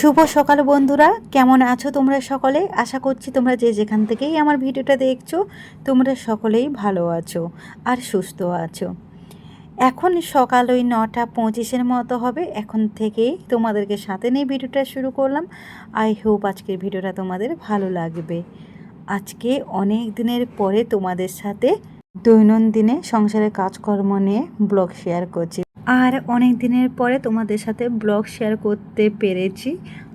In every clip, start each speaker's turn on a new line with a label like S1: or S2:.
S1: শুভ সকাল বন্ধুরা। কেমন আছো তোমরা সকলে? আশা করছি তোমরা যে যেখান থেকেই আমার ভিডিওটা দেখছ, তোমরা সকলেই ভালো আছো আর সুস্থ আছো। এখন সকাল ওই নটা পঁচিশের মতো হবে। এখন থেকেই তোমাদেরকে সাথে নিয়ে ভিডিওটা শুরু করলাম। আই হোপ আজকের ভিডিওটা তোমাদের ভালো লাগবে। আজকে অনেক দিনের পরে তোমাদের সাথে দৈনন্দিনে সংসারের কাজকর্ম নিয়ে ব্লগ শেয়ার করছি। আর অনেক দিনের পরে তোমাদের সাথে ব্লগ শেয়ার করতে পেরেছি।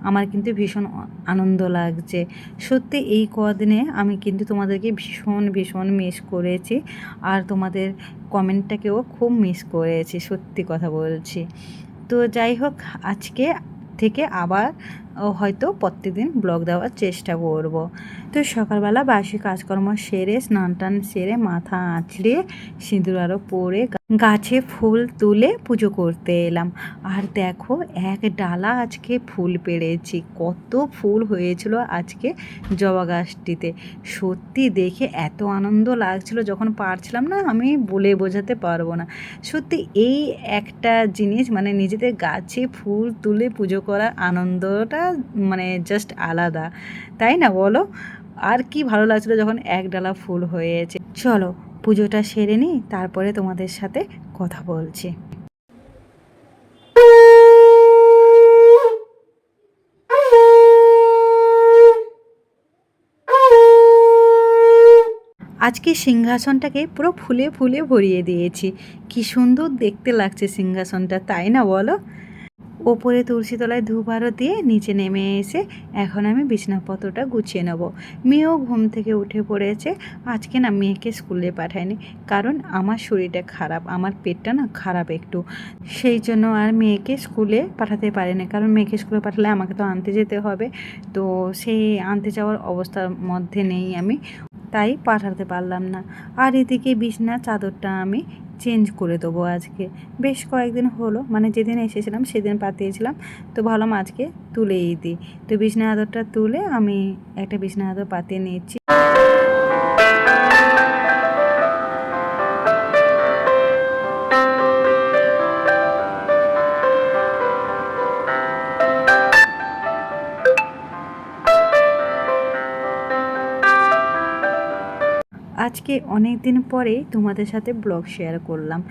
S1: আমার কিন্তু ভীষণ আনন্দ লাগছে। সত্যি এই কদিনে আমি কিন্তু তোমাদেরকে ভীষণ ভীষণ মিস করেছি আর তোমাদের কমেন্টটাকেও খুব মিস করেছি, সত্যি কথা বলছি। তো যাই হোক, আজকে থেকে আবার ও হয়তো প্রত্যেকদিন ব্লগ দেওয়ার চেষ্টা করব। তো সকালবেলা বাসি কাজকর্ম সেরে, স্নান টান সেরে, মাথা আঁচড়িয়ে সিঁদুর আরও পরে গাছে ফুল তুলে পুজো করতে এলাম। আর দেখো, এক ডালা আজকে ফুল পেড়েছি। কত ফুল হয়েছিল আজকে জবা গাছটিতে। সত্যি দেখে এত আনন্দ লাগছিল যখন পারছিলাম না, আমি বলে বোঝাতে পারব না। সত্যি এই একটা জিনিস মানে নিজেদের গাছে ফুল তুলে পুজো করার আনন্দটা মানে জাস্ট আলাদা, তাই না বলো? আর কি ভালো লাগছিল যখন এক ডালা ফুল হয়েছে। চলো, পুজোটা সেরে নিই তারপরে তোমাদের সাথে কথা বলছি। আজকে সিংহাসনটাকে পুরো ফুলে ফুলে ভরিয়ে দিয়েছি। কি সুন্দর দেখতে লাগছে সিংহাসনটা, তাই না বলো? ওপরে তুলসী তলায় ধূপ আরও দিয়ে নিচে নেমে এসে এখন আমি বিছনাপত্রটা গুছিয়ে নেব। মেয়েও ঘুম থেকে উঠে পড়েছে। আজকে না মেয়েকে স্কুলে পাঠায়নি। কারণ আমার শরীরটা খারাপ, আমার পেটটা না খারাপ একটু। সেই জন্য আর মেয়েকে স্কুলে পাঠাতে পারে না কারণ মেয়েকে স্কুলে পাঠালে আমাকে তো আনতে যেতে হবে। তো সেই আনতে যাওয়ার অবস্থার মধ্যে নেই আমি। তাই পাঠাতে পারলাম না। আর এদিকে বিছনা চাদরটা আমি চেঞ্জ করে দেবো আজকে। বেশ কয়েকদিন হলো মানে যেদিন এসেছিলাম সেদিন পাতিয়েছিলাম। তো ভাবলাম আজকে তুলেই দিই। তো বিছনা আদরটা তুলে আমি একটা বিছনা আদর পাতিয়ে নিচ্ছি। আজকে অনেক দিন পরেই তোমাদের সাথে ব্লগ শেয়ার করলাম।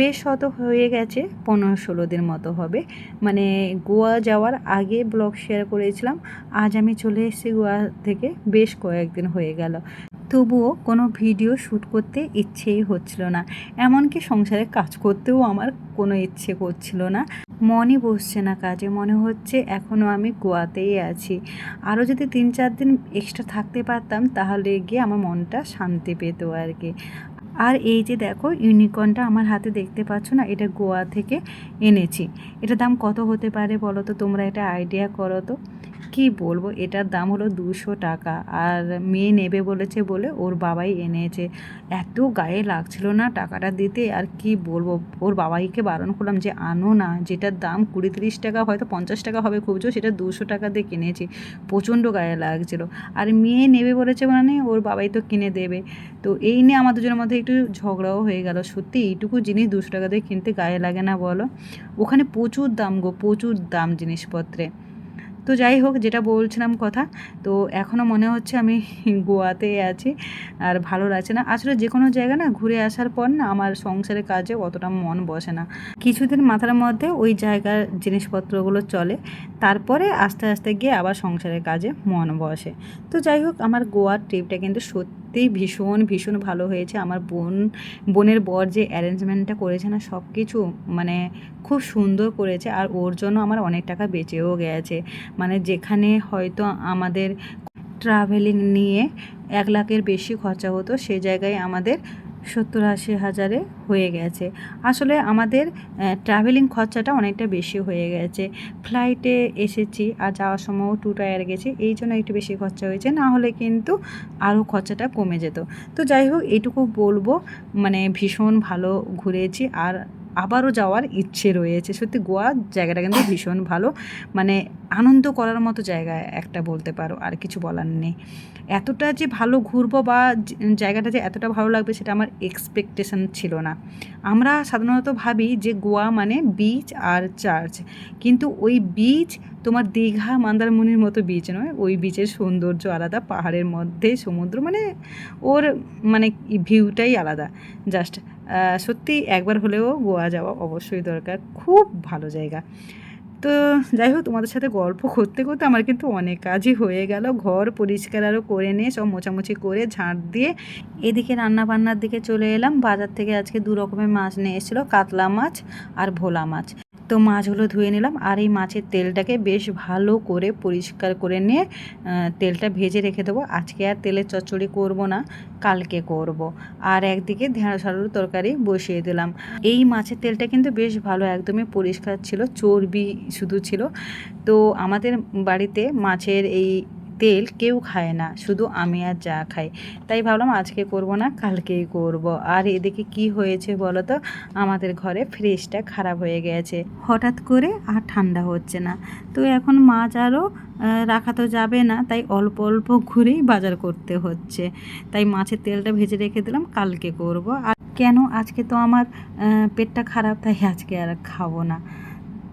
S1: বেশ হত হয়ে গেছে, পনেরো ষোলো দিন মতো হবে। মানে গোয়া যাওয়ার আগে ব্লগ শেয়ার করেছিলাম, আজ আমি চলে এসেছি গোয়া থেকে, বেশ কয়েকদিন হয়ে গেল। তবুও কোনো ভিডিও শ্যুট করতে ইচ্ছেই হচ্ছিল না। এমনকি সংসারে কাজ করতেও আমার কোনো ইচ্ছে করছিল না। মনই বসছে না কাজে, মনে হচ্ছে এখনও আমি গোয়াতেই আছি। আরও যদি তিন চার দিন এক্সট্রা থাকতে পারতাম, তাহলে গিয়ে আমার মনটা শান্তি পেত আর কি। আর এই যে দেখো ইউনিকর্নটা আমার হাতে দেখতে পাচ্ছ না, এটা গোয়া থেকে এনেছি। এটা দাম কত হতে পারে বলো তো? তোমরা এটা আইডিয়া করো তো। কি বলব? এটার দাম হলো দুশো টাকা। আর মেয়ে নেবে বলেছে বলে ওর বাবাই এনেছে। এত গায়ে লাগছিল না টাকাটা দিতে। আর কি বলব? ওর বাবাইকে বারণ করলাম যে, আনো না। যেটার দাম কুড়ি তিরিশ টাকা, হয়তো পঞ্চাশ টাকা হবে খুব জোর সেটা দুশো টাকা দিয়ে কিনেছি। প্রচণ্ড গায়ে লাগছিল। আর মেয়ে নেবে বলেছে মানে ওর বাবাই তো কিনে দেবে। তো এই নিয়ে আমাদের দুজনের মধ্যে একটু ঝগড়াও হয়ে গেল। সত্যি এইটুকু জিনিস দুশো টাকা দিয়ে কিনতে গায়ে লাগে না বলো? ওখানে প্রচুর দাম গো, প্রচুর দাম জিনিসপত্রে। তো যাই হোক, যেটা বলছিলাম কথা, তো এখনও মনে হচ্ছে আমি গোয়াতে আছি আর ভালো লাগছে না। আসলে যে কোনো জায়গা না ঘুরে আসার পর না আমার সংসারের কাজে অতটা মন বসে না। কিছুদিন মাথার মধ্যে ওই জায়গার জিনিসপত্রগুলো চলে, তারপরে আস্তে আস্তে গিয়ে আবার সংসারের কাজে মন বসে। তো যাই হোক, আমার গোয়ার ট্রিপটা কিন্তু সত্যিই ভীষণ ভীষণ ভালো হয়েছে। আমার বোন, বোনের বর যে অ্যারেঞ্জমেন্টটা করেছে না সব কিছু মানে খুব সুন্দর করেছে আর ওর জন্য আমার অনেক টাকা বেঁচেও গেছে। মানে যেখানে হয়তো আমাদের ট্রাভেলিং নিয়ে এক লাখের বেশি খরচা হতো, সে জায়গায় আমাদের সত্তর আশি হাজারে হয়ে গেছে। আসলে আমাদের ট্রাভেলিং খরচাটা অনেকটা বেশি হয়ে গেছে। ফ্লাইটে এসেছি আর যাওয়ার সময়ও টু টায়ার গেছি, এই জন্য একটু বেশি খরচা হয়েছে। না হলে কিন্তু আরও খরচাটা কমে যেত। তো যাই হোক, এইটুকু বলব মানে ভীষণ ভালো ঘুরেছি আর আবারও যাওয়ার ইচ্ছে রয়েছে। সত্যি গোয়া জায়গাটা কিন্তু ভীষণ ভালো। মানে আনন্দ করার মতো জায়গা একটা বলতে পারো, আর কিছু বলার নেই। এতটা যে ভালো ঘুরবো বা জায়গাটা যে এতটা ভালো লাগবে সেটা আমার এক্সপেকটেশন ছিল না। আমরা সাধারণত ভাবি যে গোয়া মানে বিচ আর চার্চ কিন্তু ওই বিচ তোমার দীঘা মন্দারমণির মতো বিচ নয়, ওই বিচের সৌন্দর্য আলাদা, পাহাড়ের মধ্যে সমুদ্র মানে ওর মানে ভিউটাই আলাদা। জাস্ট সত্যি একবার হলেও গোয়া যাওয়া অবশ্যই দরকার, খুব ভালো জায়গা। তো যাই হোক, তোমাদের সাথে গল্প করতে করতে আমার কিন্তু অনেক কাজই হয়ে গেল। ঘর পরিষ্কার আরও করে নিয়ে, সব মোছামুছি করে ঝাঁট দিয়ে এদিকে রান্না বান্নার দিকে চলে এলাম। বাজার থেকে আজকে দু রকমের মাছ নিয়ে এসেছিল, কাতলা মাছ আর ভোলা মাছ। তো মাছগুলো ধুয়ে নিলাম আর এই মাছের তেলটাকে বেশ ভালো করে পরিষ্কার করে নিয়ে তেলটা ভেজে রেখে দেবো। আজকে আর তেলের চচ্চড়ি করব না, কালকে করব। আর একদিকে ঢেঁড়স আলুর তরকারি বসিয়ে দিলাম। এই মাছের তেলটা কিন্তু বেশ ভালো, একদমই পরিষ্কার ছিল, চর্বি শুধু ছিল। তো আমাদের বাড়িতে মাছের এই তেল কেউ খায় না, শুধু আমি আর যা খাই। তাই ভাবলাম আজকে করব না, কালকেই করব। আর এদিকে কি হয়েছে বলো তো? আমাদের ঘরে ফ্রিজটা খারাপ হয়ে গেছে। হঠাৎ করে আর ঠান্ডা হচ্ছে না। তো এখন মাছ আরও রাখা তো যাবে না, তাই অল্প অল্প ঘুরেই বাজার করতে হচ্ছে। তাই মাছের তেলটা ভেজে রেখে দিলাম, কালকে করব। আর কেন? আজকে তো আমার পেটটা খারাপ, তাই আজকে আর খাব না।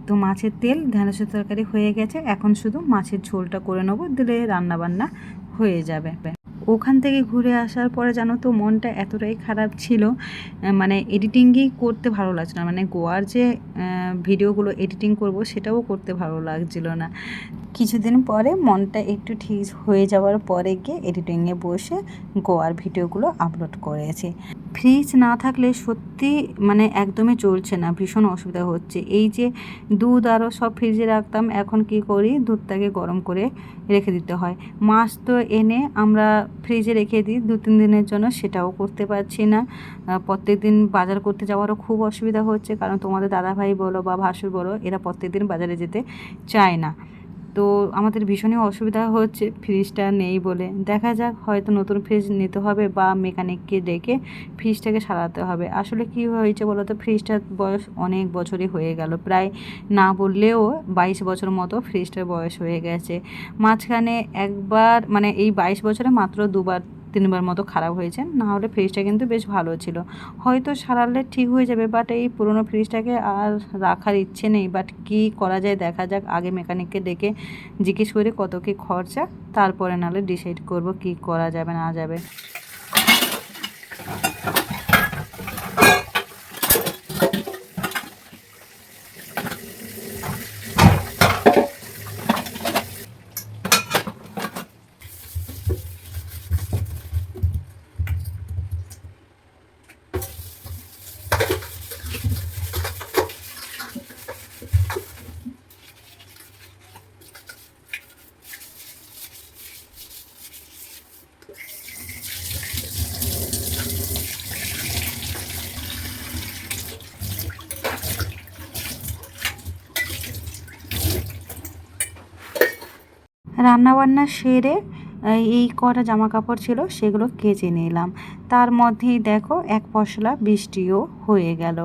S1: তো মাছের তেল ঢ্যাঁড়সের তরকারি হয়ে গেছে। এখন শুধু মাছের ঝোলটা করে নেব, দিলে রান্নাবান্না হয়ে যাবে। ওখান থেকে ঘুরে আসার পরে জানো তো, মনটা এতটাই খারাপ ছিল। মানে এডিটিংই করতে ভালো লাগছে না। মানে গোয়ার যে ভিডিওগুলো এডিটিং করব, সেটাও করতে ভালো লাগছিল না। কিছুদিন পরে মনটা একটু ঠিক হয়ে যাওয়ার পরে গিয়ে এডিটিংয়ে বসে গোয়ার ভিডিওগুলো আপলোড করেছি। ফ্রিজ না থাকলে সত্যি মানে একদমই চলছে না, ভীষণ অসুবিধা হচ্ছে। এই যে দুধ আরও সব ফ্রিজে রাখতাম, এখন কি করি? দুধটাকে গরম করে রেখে দিতে হয়। মাছ তো এনে আমরা ফ্রিজে রেখে দিই, দু তিন দিনের জন্য সেটাও করতে পারছি না। প্রত্যেক দিন বাজার করতে যাওয়ারও খুব অসুবিধা হচ্ছে, কারণ তোমাদের দাদাভাই বলো বা ভাসুর বলো, এরা প্রত্যেক দিন বাজারে যেতে চায় না। তো আমাদের ভীষণই অসুবিধা হচ্ছে ফ্রিজটা নেই বলে। দেখা যাক, হয়তো নতুন ফ্রিজ নিতে হবে বা মেকানিককে ডেকে ফ্রিজটাকে সারাতে হবে। আসলে কি হয়েছে বলো তো? ফ্রিজটার বয়স অনেক বছরই হয়ে গেল। প্রায় না বললেও বাইশ বছর মতো ফ্রিজটার বয়স হয়ে গেছে। মাঝখানে একবার মানে এই বাইশ বছরে মাত্র দুবার তিনবার মতো খারাপ হয়েছে, না হলে ফ্রিজটা কিন্তু বেশ ভালো ছিল। হয়তো সারালে ঠিক হয়ে যাবে বাট এই পুরনো ফ্রিজটাকে আর রাখার ইচ্ছে নেই। বাট কি করা যায় দেখা যাক, আগে মেকানিককে ডেকে জিজ্ঞেস করে কত কী খরচা, তারপরে নাহলে ডিসাইড করব কি করা যাবে, না যাবে। রান্নাবান্না সেরে, এই কটা জামা কাপড় ছিল সেগুলো কেচে নিলাম। তার মধ্যেই দেখো এক পশলা বৃষ্টিও হয়ে গেল।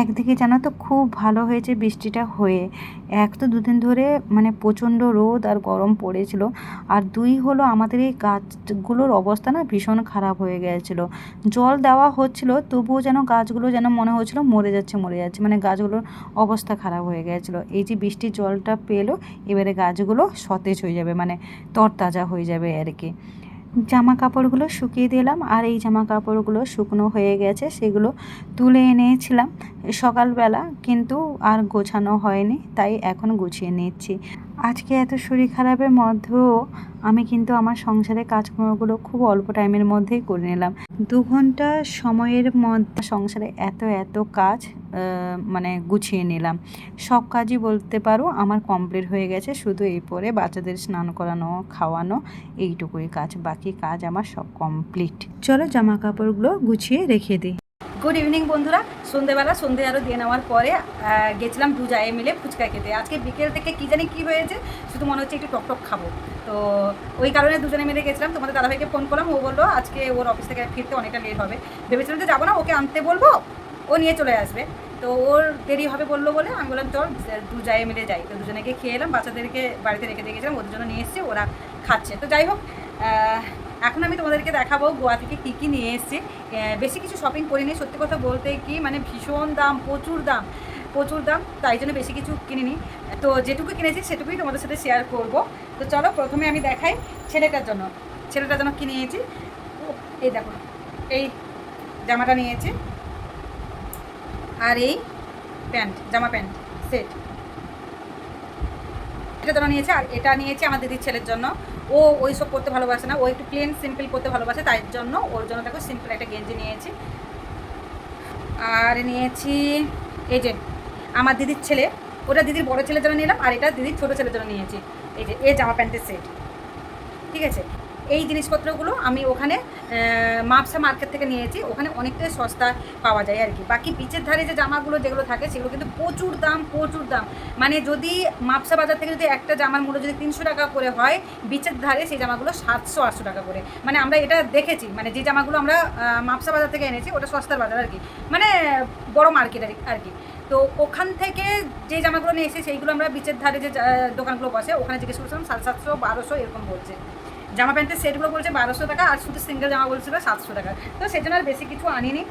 S1: একদিকে জানো তো খুব ভালো হয়েছে বৃষ্টিটা হয়ে এক তো দুদিন ধরে মানে প্রচণ্ড রোদ আর গরম পড়েছিল। আর দুই হলো আমাদের এই গাছগুলোর অবস্থা না ভীষণ খারাপ হয়ে গিয়েছিল জল দেওয়া হচ্ছিল, তবুও যেন গাছগুলো যেন মনে হচ্ছিল মরে যাচ্ছে মরে যাচ্ছে। মানে গাছগুলোর অবস্থা খারাপ হয়ে গিয়েছিল এই যে বৃষ্টির জলটা পেল, এবারে গাছগুলো সতেজ হয়ে যাবে মানে তরতাজা হয়ে যাবে আর কি। জামা কাপড়গুলো শুকিয়ে দিলাম আর এই জামা কাপড়গুলো শুকনো হয়ে গেছে, সেগুলো তুলে এনেছিলাম সকালবেলা, কিন্তু আর গোছানো হয়নি, তাই এখন গুছিয়ে নিচ্ছি। আজকে এত শরীর খারাপের মধ্যেও আমি কিন্তু আমার সংসারের কাজকর্মগুলো খুব অল্প টাইমের মধ্যেই করে নিলাম। দু ঘণ্টা সময়ের মধ্যে সংসারে এত এত কাজ মানে গুছিয়ে নিলাম। সব কাজই বলতে পারো আমার কমপ্লিট হয়ে গেছে, শুধু এই পরে বাচ্চাদের স্নান করানো, খাওয়ানো, এইটুকুই কাজ। বাকি কাজ আমার সব কমপ্লিট চলো জামা কাপড়গুলো গুছিয়ে রেখে দিই।
S2: গুড ইভিনিং বন্ধুরা। সন্ধেবেলা, সন্ধে আরও দিয়ে নেওয়ার পরে গেছিলাম দু জায়ে মিলে ফুচকা খেতে। আজকে বিকেল থেকে কী জানি কী হয়েছে, শুধু মনে হচ্ছে একটু টক টক খাব। তো ওই কারণে দুজনে মিলে গেছিলাম। তোমাদের দাদাভাইকে ফোন করলাম, ও বলল, আজকে ওর অফিস থেকে ফিরতে অনেকটা লেট হবে। ভেবেছিলাম যে যাব না, ওকে আনতে বলব, ও নিয়ে চলে আসবে। তো ওর দেরি হবে বলল বলে আমি বললাম, চল দু জায়ে মিলে যাই। তো দুজনেকে খেয়ে এলাম, বাচ্চাদেরকে বাড়িতে রেখে দিয়ে গেছিলাম, ওদের জন্য নিয়ে এসেছি, ওরা খাচ্ছে। তো যাই হোক এখন আমি তোমাদেরকে দেখাবো গোয়া থেকে কী কী নিয়ে এসেছি। বেশি কিছু শপিং করিনি, সত্যি কথা বলতে কি মানে ভীষণ দাম, প্রচুর দাম প্রচুর দাম, তাই জন্য বেশি কিছু কিনিনি। তো যেটুকু কিনেছি সেটুকুই তোমাদের সাথে শেয়ার করব। তো চলো প্রথমে আমি দেখাই ছেলেটার জন্য ছেলেটার জন্য কী নিয়েছি। এই দেখো, এই জামাটা নিয়েছি। আর এই প্যান্ট, জামা প্যান্ট, সেট। এটা জন্য নিয়েছে আর এটা নিয়েছে আমার দিদির ছেলের জন্য। ও ওই সব করতে ভালোবাসে না। ও একটু প্লেন সিম্পল করতে ভালোবাসে, তাই জন্য ওর জন্য দেখো সিম্পল একটা গেঞ্জি নিয়েছি। আর নিয়েছি, এই যে আমার দিদির ছেলে, ওটা দিদির বড় ছেলের জন্য নিলাম আর এটা দিদির ছোটো ছেলের জন্য নিয়েছি। এই যে এ জামা প্যান্টের সেট ঠিক আছে? এই জিনিসপত্রগুলো আমি ওখানে মাপসা মার্কেট থেকে নিয়েছি। ওখানে অনেকটাই সস্তা পাওয়া যায় আর কি। বাকি বিচের ধারে যে জামাগুলো যেগুলো থাকে, সেগুলো কিন্তু প্রচুর দাম প্রচুর দাম। মানে যদি মাপসা বাজার থেকে যদি একটা জামার মূল্য যদি তিনশো টাকা করে হয় বিচের ধারে সেই জামাগুলো সাতশো, আটশো টাকা করে। মানে আমরা এটা দেখেছি। মানে যে জামাগুলো আমরা মাপসা বাজার থেকে এনেছি, ওটা সস্তার বাজার আর কি। মানে বড় মার্কেট আর কি তো ওখান থেকে যে জামাগুলো নিয়ে এসেছি, সেইগুলো আমরা বিচের ধারে যে দোকানগুলো বসে, ওখানে জিজ্ঞেস করছিলাম, সাড়ে সাতশো, বারোশো, এরকম বলছে। জামা প্যান্টের সেটগুলো বলছে বারোশো টাকা, আর শুধু সিঙ্গেল জামা বলছিল সাতশো টাকা। তো সেজন্য আর বেশি কিছু আনিনি।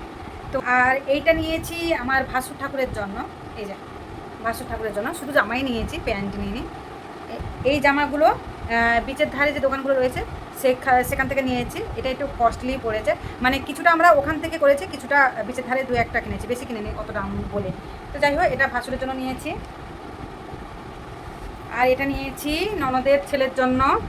S2: তো আর এইটা নিয়েছি আমার ভাসুর ঠাকুরের জন্য। এই যে, ভাসুর ঠাকুরের জন্য। শুধু জামাই নিয়েছি, প্যান্ট এ- এই জামাগুলো বিচের ধারে যে দোকানগুলো রয়েছে, সেখা- সেখান থেকে নিয়েছি। এটা একটু কস্টলি পড়েছে। মানে কিছুটা আমরা ওখান থেকে করেছি, কিছুটা বিচের ধারে দু একটা কিনেছি। বেশি কিনে নিই অত দাম বলে। তো যাই হোক, এটা ভাসুরের জন্য নিয়েছি। আর এটা নিয়েছি ননদের ছেলের জন্য।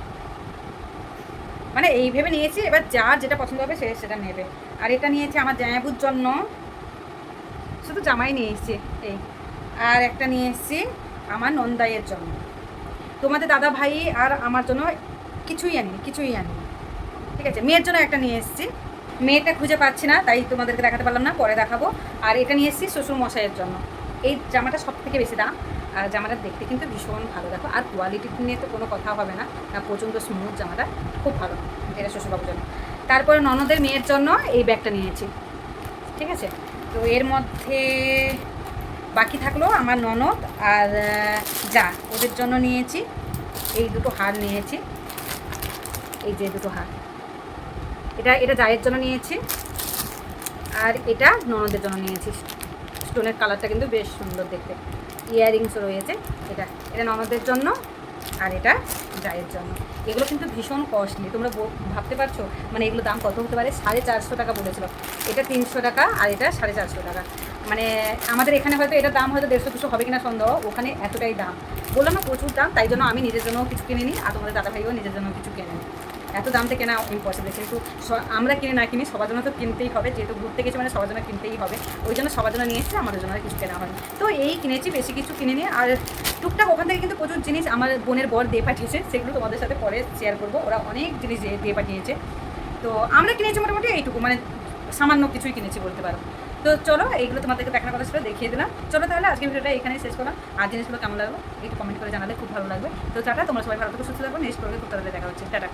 S2: মানে এই ভেবে নিয়েছি, এবার যার যেটা পছন্দ হবে সে সেটা নেবে। আর এটা নিয়েছি আমার জামাইবুর জন্য। শুধু জামাই নিয়ে এসেছি, এই। আর একটা নিয়ে এসেছি আমার নন্দাইয়ের জন্য। তোমাদের দাদা ভাই আর আমার জন্য কিছুই আনি কিছুই আনি ঠিক আছে, মেয়ের জন্য একটা নিয়ে এসেছি। মেয়েটা খুঁজে পাচ্ছি না, তাই তোমাদেরকে দেখাতে পারলাম না, পরে দেখাবো। আর এটা নিয়ে এসেছি শ্বশুর মশাইয়ের জন্য। এই জামাটা সব থেকে বেশি দাম। জামাটা দেখতে কিন্তু ভীষণ ভালো। দেখো, আর কোয়ালিটি নিয়ে তো কোনো কথা হবে না। আর প্রচণ্ড স্মুথ জামাটা, খুব ভালো। এটা শ্বশুরবাবুর জন্য। তারপরে ননদের মেয়ের জন্য এই ব্যাগটা নিয়েছি। ঠিক আছে? তো এর মধ্যে বাকি থাকল আমার ননদ আর যা, ওদের জন্য নিয়েছি। এই দুটো হার নিয়েছি। এই যে দুটো হার। এটা এটা জায়ের জন্য নিয়েছি। আর এটা ননদের জন্য নিয়েছি। স্টোনের কালারটা কিন্তু বেশ সুন্দর দেখতে। ইয়াররিংসও রয়েছে। এটা এটা ননদের জন্য আর এটা জায়ের জন্য। এগুলো কিন্তু ভীষণ কস্টলি তোমরা ভাবতে পারছ? মানে এগুলো দাম কত হতে পারে? সাড়ে চারশো টাকা বলেছিল। এটা তিনশো টাকা আর এটা সাড়ে চারশো টাকা। মানে আমাদের এখানে হয়তো এটা দাম হয়তো দেড়শো, দুশো হবে কিনা সন্দেহ। ওখানে এতটাই দাম। বললাম না প্রচুর দাম, তাই জন্য আমি নিজের জন্য কিছু কিনে নিই আর তোমাদের দাদা ভাইও নিজের জন্য কিছু কিনে নিই এত দাম থেকে কেনা ইম্পসিবল কিন্তু আমরা কিনে না কিনি সবার জন্য তো কিনতেই হবে। যেহেতু ঘুরতে গেছি মানে সবার জন্য কিনতেই হবে। ওই জন্য সবার জন্য নিয়ে এসেছি, আমাদের জন্য কিছু কেনা হয়নি। তো এই কিনেছি, বেশি কিছু কিনে নিয়ে। আর টুকটাক ওখান থেকে কিন্তু প্রচুর জিনিস আমার বোনের বর দিয়ে পাঠিয়েছে, সেগুলো তোমাদের সাথে পরে শেয়ার করব। ওরা অনেক জিনিস দিয়ে- পাঠিয়েছে। তো আমরা কিনেছি মোটামুটি এইটুকু মানে সামান্য কিছুই কিনেছি বলতে পারো। তো চলো, এইগুলো তোমাদেরকে দেখানোর কথা ছিল, দেখিয়ে দিলাম। চলো তাহলে আজকে ভিডিওটা এখানেই শেষ করলাম। আর জিনিসগুলো কেমন লাগল, একটু কমেন্ট করে জানালে খুব ভালো লাগবে। তো টাটা, তোমরা সবাই ভালো থেকে, সুস্থ থাকো। নেক্সট করবে খুব তাড়াতাড়ি দেখা হচ্ছে। টাটা।